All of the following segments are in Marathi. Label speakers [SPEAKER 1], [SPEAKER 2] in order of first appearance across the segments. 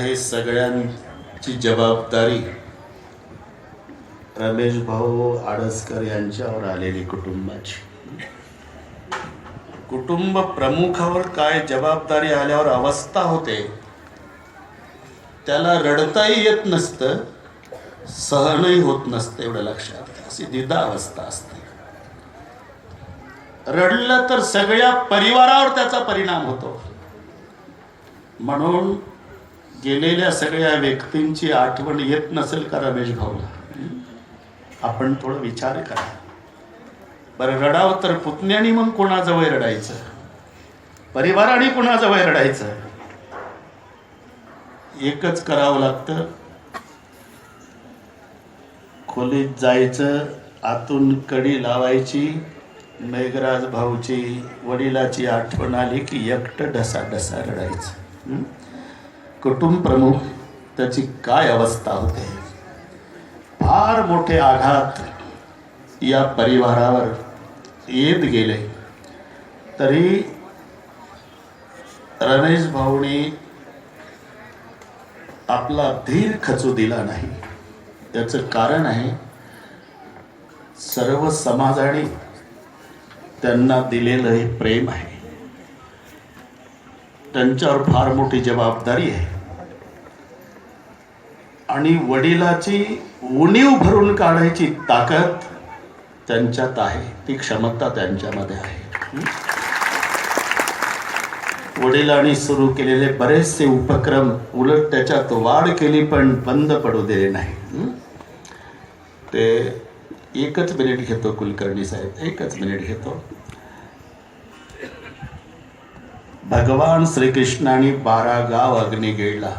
[SPEAKER 1] आता हे सगळ्यांची जबाबदारी. रमेश भाऊ आडसकर यांच्यावर आलेली कुटुंबाची. कुटुंब प्रमुखावर काय जबाबदारी आल्यावर अवस्था होते त्याला रडताही येत नसतं सहनही होत नसतं एवढं लक्षात. अशी दिदा अवस्था असते. रडलं तर सगळ्या परिवारावर त्याचा परिणाम होतो. म्हणून गेलेल्या सगळ्या व्यक्तींची आठवण येत नसेल का रमेश भाऊला? आपण थोडं विचार करा. बरं रडावं तर पुतण्यानी मग कोणाजवळ रडायचं? परिवाराने कोणाजवळ रडायचं? एकच करावं लागतं. खोलीत जायचं आतून कडी लावायची मेघराज भाऊची वडिलाची आठवण आली की एकटं ढसा ढसा रडायचं कुटुंब प्रमुख त्याची काय अवस्था होते? फार मोठे आघात या परिवारावर येत गेले. तरी रमेश भाऊनी आपला धीर खचू दिला नाही. त्याचं कारण आहे सर्व समाजाने त्यांना दिलेलं हे प्रेम आहे. त्यांच्यावर फार मोठी जबाबदारी आहे. आणि वडिलाची उणीव भरून काढायची ताकद त्यांच्यात आहे. ती क्षमता त्यांच्यामध्ये आहे. वडिलांनी सुरू केलेले बरेचसे उपक्रम उलट त्याच्यात वाढ केली पण बंद पडू दिले नाही ते एकच मिनिट घेतो कुलकर्णी साहेब. एकच मिनिट घेतो. भगवान श्रीकृष्णाने बारा गाव अग्नी गिळला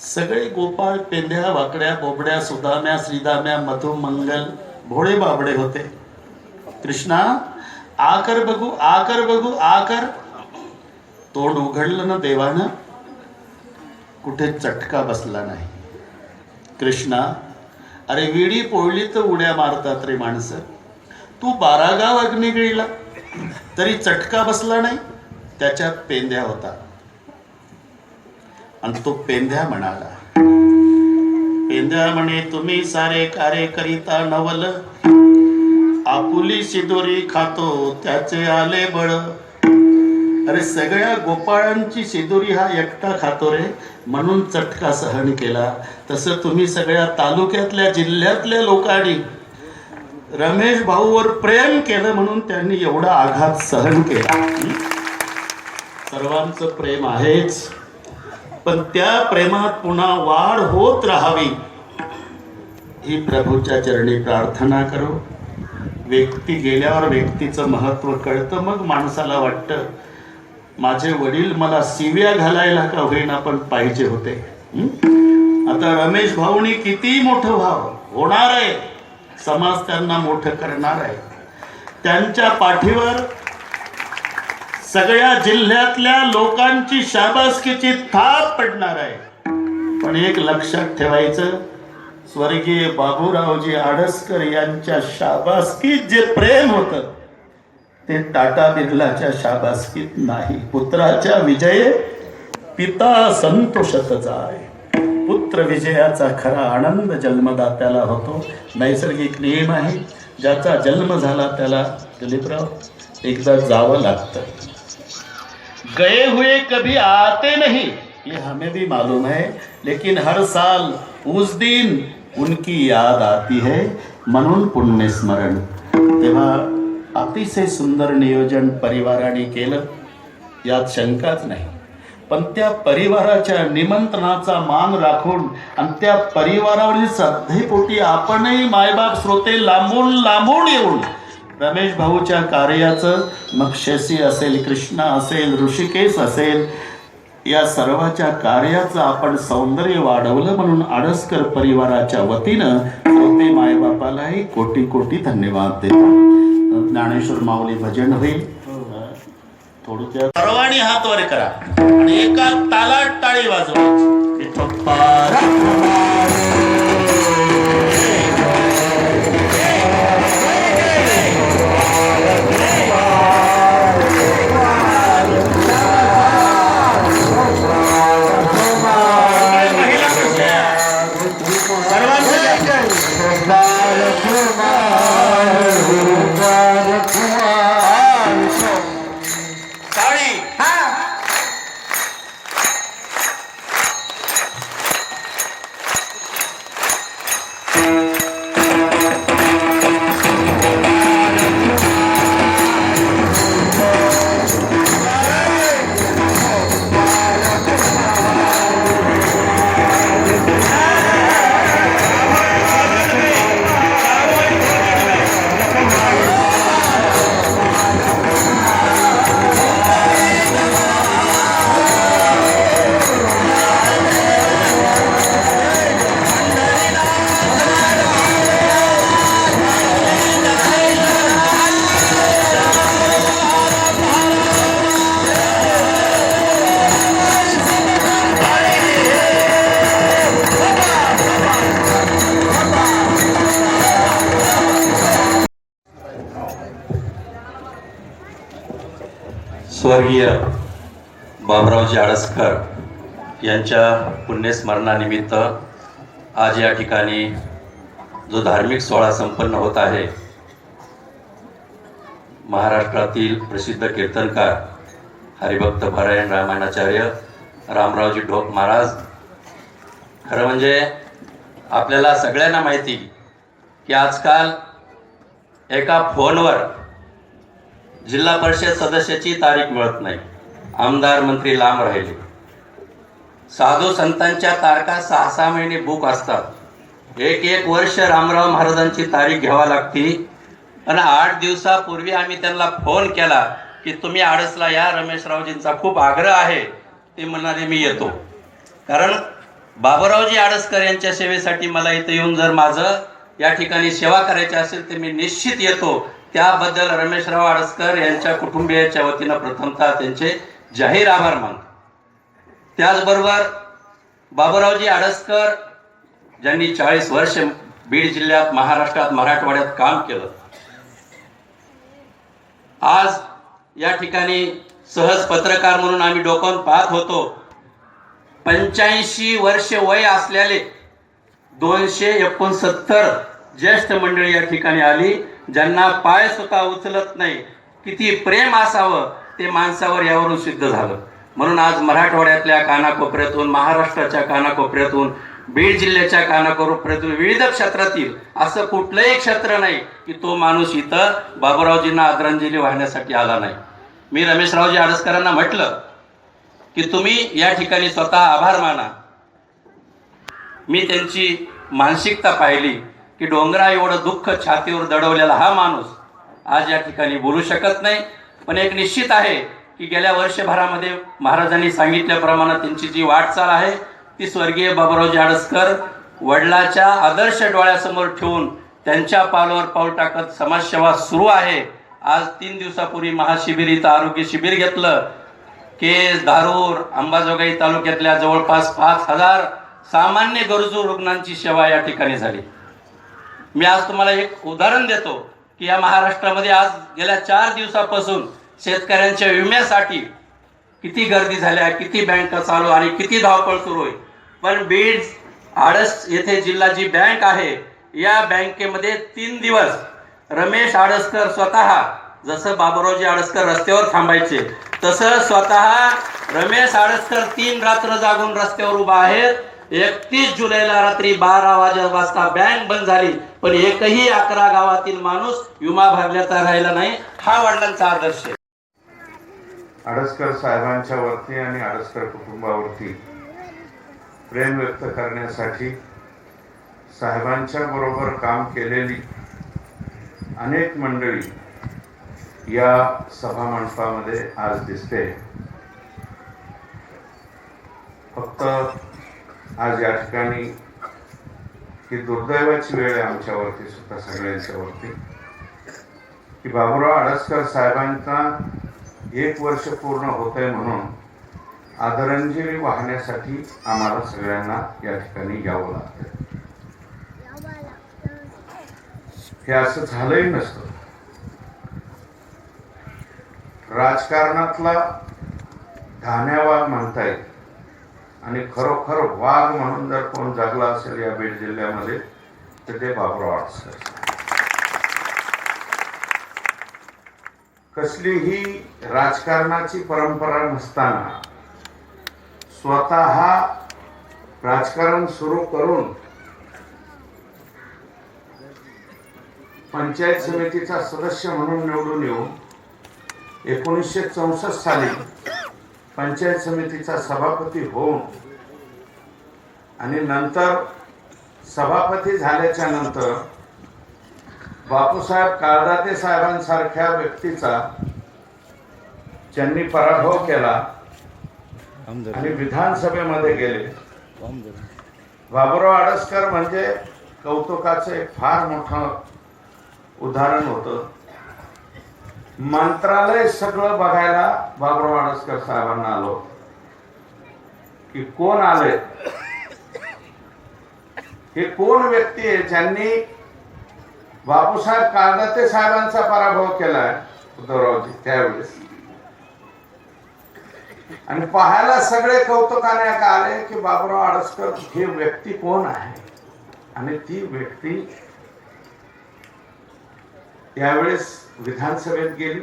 [SPEAKER 1] सगळे गोपाळ पेंध्या वाकड्या बोबड्या सुदाम्या श्रीदाम्या मधु मंगल भोळे बाबडे होते. कृष्णा आकर बघू आकर बघू आकर. तोंड उघडलं ना देवानं? कुठे चटका बसला नाही. कृष्णा अरे विडी पोळली तर उड्या मारतात रे माणसं. तू बारागाव अग्नी गिळला तरी चटका बसला नाही त्याच्यात पेंद्या होता. आणि तो पेंद्या म्हणाला पेंद्या म्हणे तुम्ही सारे कार्य करिता नवल. आपुली शिदोरी खातो त्याचे आले बळ. अरे सगळ्या गोपाळांची शिदोरी हा एकटा खातो रे. म्हणून चटका सहन केला. तसं तुम्ही सगळ्या तालुक्यातल्या जिल्ह्यातल्या लोकांनी रमेश भाऊवर प्रेम केलं म्हणून त्यांनी एवढा आघात सहन केला. सर्वांचं प्रेम आहेच पण त्या प्रेमात पुन्हा वाढ होत राहावी. ही प्रभूच्या चरणी प्रार्थना करू. व्यक्ती गेल्यावर व्यक्तीचं महत्त्व कळतं मग माणसाला वाटतं माझे वडील मला सिव्या घालायला का होईना पण पाहिजे होते? आता रमेश भाऊनी किती मोठं भाव होणार आहे. समाज त्यांना मोठं करणार आहे. त्यांच्या पाठीवर सगळ्या जिल्ह्यातल्या लोकांची शाबासकीची थाप पडणार आहे. पण एक लक्षात ठेवायचं स्वर्गीय बाबूरावजी आडसकर यांच्या शाबासकीत जे प्रेम होत ते टाटा बिर्लाच्या शाबासकीत नाही. पुत्राच्या विजये पिता संतोषत जाय पुत्र विजयाचा खरा आनंद जन्मदात्याला होतो. नैसर्गिक नियम आहे. ज्याचा जन्म झाला त्याला दिलीपराव एकदा जावं लागतं. गए हुए कभी आते नहीं. ये हमें भी मालूम है लेकिन हर साल उस दिन उनकी याद आती है म्हणून पुण्य स्मरण. तेव्हा अतिशय सुंदर नियोजन परिवाराने केलं. यात शंकाच नाही. पण त्या परिवाराच्या निमंत्रणाचा मान राखून आणि त्या परिवारावरील श्रद्धेपोटी आपणही मायबाप श्रोते लांबून लांबून येऊन रमेश भाऊच्या कार्याचं मग शशी असेल कृष्णा असेल ऋषिकेश असेल या सर्वाच्या कार्याचं आपण सौंदर्य वाढवलं म्हणून आडसकर परिवाराच्या वतीनं श्रोते मायबापालाही कोटी कोटी धन्यवाद देतो. ज्ञानेश्वर माऊली भजन होईल. थोडक्यात सर्वांनी हात वर करा. आणि एका तालात टाळी वाजवायची
[SPEAKER 2] स्वर्गीय बाबरावजी आळसकर यांच्या पुण्यस्मरणानिमित्त आज या ठिकाणी जो धार्मिक सोहळा संपन्न होत आहे महाराष्ट्रातील प्रसिद्ध कीर्तनकार हरिभक्त परायण रामायणाचार्य रामरावजी ढोक महाराज खरं म्हणजे आपल्याला सगळ्यांना माहिती की आजकाल एका फोनवर जिल्हा परिषद सदस्याची तारीख मिळत नाही. आमदार मंत्री लांब राहिले. साधू संतांच्या तारखा सहा सहा महिने बुक असतात. एक एक वर्ष रामराव महाराजांची तारीख घ्यावा लागती. आणि आठ दिवसापूर्वी आम्ही त्यांना फोन केला की तुम्ही आडसला या रमेशरावजींचा खूप आग्रह आहे. ते म्हणाले मी येतो. कारण बाबूरावजी आडसकर यांच्या सेवेसाठी मला इथं येऊन जर माझं या ठिकाणी सेवा करायची असेल तर मी निश्चित येतो. त्याबद्दल रमेशराव आडसकर यांच्या कुटुंबियाच्या वतीनं प्रथमतः त्यांचे जाहीर आभार मानतो. त्याचबरोबर बाबूरावजी आडसकर ज्यांनी चाळीस वर्ष बीड जिल्ह्यात महाराष्ट्रात मराठवाड्यात काम केलं. आज या ठिकाणी सहज पत्रकार म्हणून आम्ही डोकावून पाहत होतो. पंच्याऐंशी वर्ष वय असलेले दोनशे एकोणसत्तर ज्येष्ठ मंडळी या ठिकाणी आली. ज्यांना पाय स्वतः उचलत नाही किती प्रेम असावं ते माणसावर यावरून सिद्ध झालं. म्हणून आज मराठवाड्यातल्या कानाकोपऱ्यातून महाराष्ट्राच्या कानाकोपऱ्यातून बीड जिल्ह्याच्या कानाकोपऱ्यातून विविध क्षेत्रातील असं कुठलंही क्षेत्र नाही की तो माणूस इथं बाबूरावजींना आदरांजली वाहण्यासाठी आला नाही. मी रमेशरावजी आडसकरांना म्हटलं की तुम्ही या ठिकाणी स्वतः आभार माना. मी त्यांची मानसिकता पाहिली. की डोंगरा एवढं दुःख छातीवर दडवलेला हा माणूस आज या ठिकाणी बोलू शकत नाही. पण एक निश्चित आहे की गेल्या वर्षभरामध्ये महाराजांनी सांगितल्याप्रमाणे त्यांची जी वाटचाल आहे ती स्वर्गीय बाबुरावजी आडसकर वडिलाच्या आदर्श डोळ्यासमोर ठेवून त्यांच्या पावलावर पाऊल टाकत समाजसेवा सुरू आहे. आज तीन दिवसापूर्वी महाशिबिर इथं आरोग्य शिबिर घेतलं. केस धारूर अंबाजोगाई तालुक्यातल्या जवळपास पाच हजार सामान्य गरजू रुग्णांची सेवा या ठिकाणी झाली. मी आज तुम्हाला एक उदाहरण देतो की या महाराष्ट्रामध्ये आज गेल्या चार दिवसापासून शेतकऱ्यांच्या विम्यासाठी किती गर्दी झाल्या किती बँका चालू आणि किती धावपळ सुरू होईल पण बीड आडस येथे जिल्हा जी बँक आहे या बँकेमध्ये तीन दिवस रमेश आडसकर स्वतः जसं बाबुरावजी आडसकर रस्त्यावर थांबायचे तसं स्वतः रमेश आडसकर तीन रात्र जागून रस्त्यावर उभा आहेत. एकतीस जुलैला रात्री बारा वाजा वाजता बँक बंद झाली. पण एकही अकरा गावातील माणूस विमा भरल्याचा राहिला नाही हा वडिलांचा आदर्श आहे.
[SPEAKER 3] आडसकर साहेबांच्या वरती आणि आडसकर कुटुंबावरती प्रेम व्यक्त करण्यासाठी साहेबांच्या बरोबर काम केलेली अनेक मंडळी या सभा मंडपामध्ये आज दिसते. फक्त आज या ठिकाणी ही दुर्दैवाची वेळ आहे आमच्यावरती सुद्धा सगळ्यांच्यावरती. की बाबुराव आडसकर साहेबांचा एक वर्ष पूर्ण होत आहे म्हणून आदरांजली वाहण्यासाठी आम्हाला सगळ्यांना या ठिकाणी यावं लागतं हे असं झालंही नसतं. राजकारणातला धान्यावाग म्हणता येईल. आणि खरोखर वाघ म्हणून जर कोण जगला असेल या बीड जिल्ह्यामध्ये तर ते बाबुराव आडसकर कसलीही राजकारणाची परंपरा नसताना स्वतः राजकारण सुरू करून पंचायत समितीचा सदस्य म्हणून निवडून येऊन एकोणीसशे चौसष्ट साली पंचायत समितीचा सभापती होऊन आणि नंतर सभापती झाल्याच्यानंतर बापूसाहेब काळदाते साहेबांसारख्या व्यक्तीचा ज्यांनी पराभव केला आणि विधानसभेमध्ये गेले. बाबुराव आडसकर म्हणजे कौतुकाचं एक फार मोठं उदाहरण होतं. मंत्रालय सगळं बघायला बाबराव आडसकर साहेबांना आलो. की कोण आले? हे कोण व्यक्ती आहे ज्यांनी बापूसाहेब काळदाते साहेबांचा पराभव केलाय? उद्धवरावजी त्यावेळेस. आणि पाहायला सगळे कौतुकाने का आले की बाबूराव आडसकर हे व्यक्ती कोण आहे? आणि ती व्यक्ती यावेळेस विधानसभेत गेली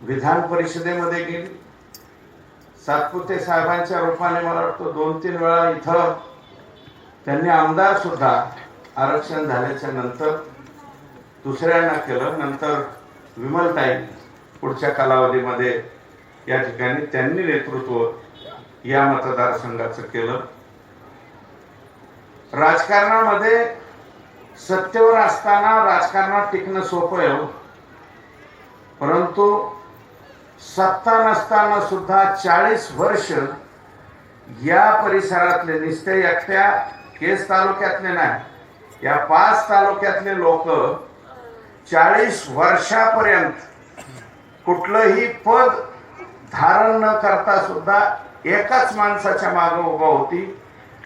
[SPEAKER 3] विधान परिषदेमध्ये गेली. सातपुते साहेबांच्या रूपाने मला वाटतं दोन तीन वेळा इथं त्यांनी आमदार सुद्धा आरक्षण झाल्याच्यानंतर दुसऱ्यांना केलं. नंतर विमलताई पुढच्या कालावधीमध्ये या ठिकाणी त्यांनी नेतृत्व या मतदारसंघाचं केलं. राजकारणामध्ये सत्तेवर असताना राजकारणात टिकणं सोपं आहे हो. परंतु सत्ता नसताना सुद्धा चाळीस वर्ष या परिसरातले निस्ते एकट्या केस तालुक्यातले नाही या पाच तालुक्यातले लोक चाळीस वर्षापर्यंत कुठलंही पद धारण न करता सुद्धा एकाच माणसाच्या मागं उभा होती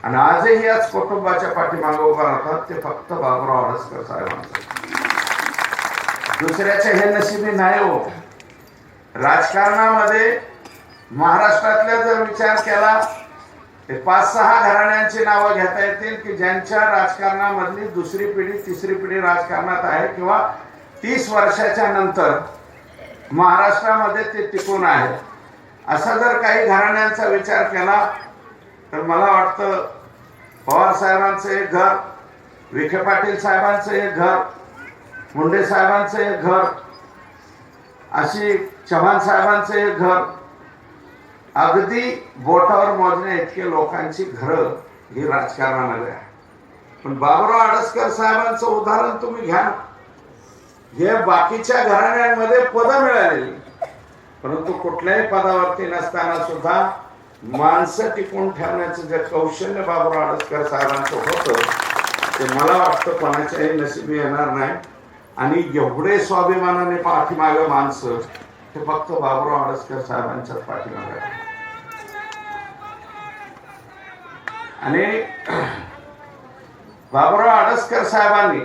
[SPEAKER 3] आणि आजही याच कुटुंबाच्या पाठीमागे उभा राहतात ते फक्त बाबुराव आडसकर साहेबांचं दुसऱ्याच्या हे नशिबी नाही हो. राजकारणामध्ये महाराष्ट्रातल्या जर विचार केला ते पाच सहा घराण्यांची नावं घेता येतील की ज्यांच्या राजकारणामधली दुसरी पिढी तिसरी पिढी राजकारणात आहे किंवा तीस वर्षाच्या नंतर महाराष्ट्रामध्ये ते टिकून आहे. असा जर काही घराण्यांचा विचार केला तर मला वाटतं पवार साहेबांचं एक घर विखे पाटील साहेबांचं एक घर मुंडे साहेबांचं एक घर अशी चव्हाण साहेबांचं एक घर. अगदी बोटावर मोजण्या इतके लोकांची घरं ही राजकारणामध्ये आहे पण बाबुराव आडसकर साहेबांचं उदाहरण तुम्ही घ्या हे बाकीच्या घराण्यांमध्ये पदं मिळालेली. परंतु कुठल्याही पदावरती नसताना सुद्धा माणसं टिकून ठेवण्याचं जे कौशल्य बाबूराव आडसकर साहेबांचं होतं ते मला वाटतं कोणाच्याही नशिबी येणार नाही. आणि एवढे स्वाभिमानाने पाठीमागं माणसं हे फक्त बाबुराव आडसकर साहेबांच्या पाठीमागं आणि बाबूराव आडसकर साहेबांनी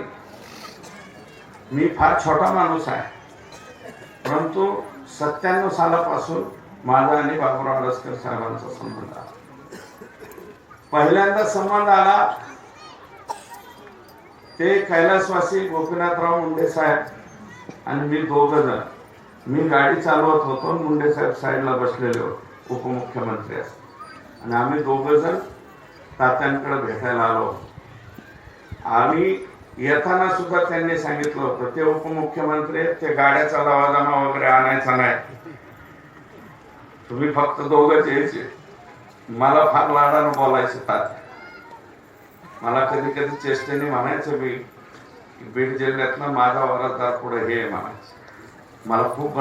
[SPEAKER 3] मी फार छोटा माणूस आहे परंतु सत्त्याण्णव सालापासून माझा आणि बाबुराव लस्कर साहेबांचा संबंध आला पहिल्यांदा संबंध आला. ते कैलासवासी गोपीनाथराव मुंडे साहेब आणि मी दोघ जण. मी गाडी चालवत होतो मुंडे साहेब साईडला बसलेले होते. उपमुख्यमंत्री असं. आणि आम्ही दोघ जण तात्यांकडे भेटायला आलो होतो. आम्ही येताना सुद्धा त्यांनी सांगितलं होतं ते उपमुख्यमंत्री आहेत, ते गाड्याचा लवाजमा वगैरे आणायचा नाही. तुम्ही फक्त दोघंच यायचे मला फार लाडानं बोलायचं तात मला कधी कधी चेष्टेने म्हणायचं मी की बीड जिल्ह्यातनं माझा वारसदार पुढे हे आहे म्हणायचं. मला खूप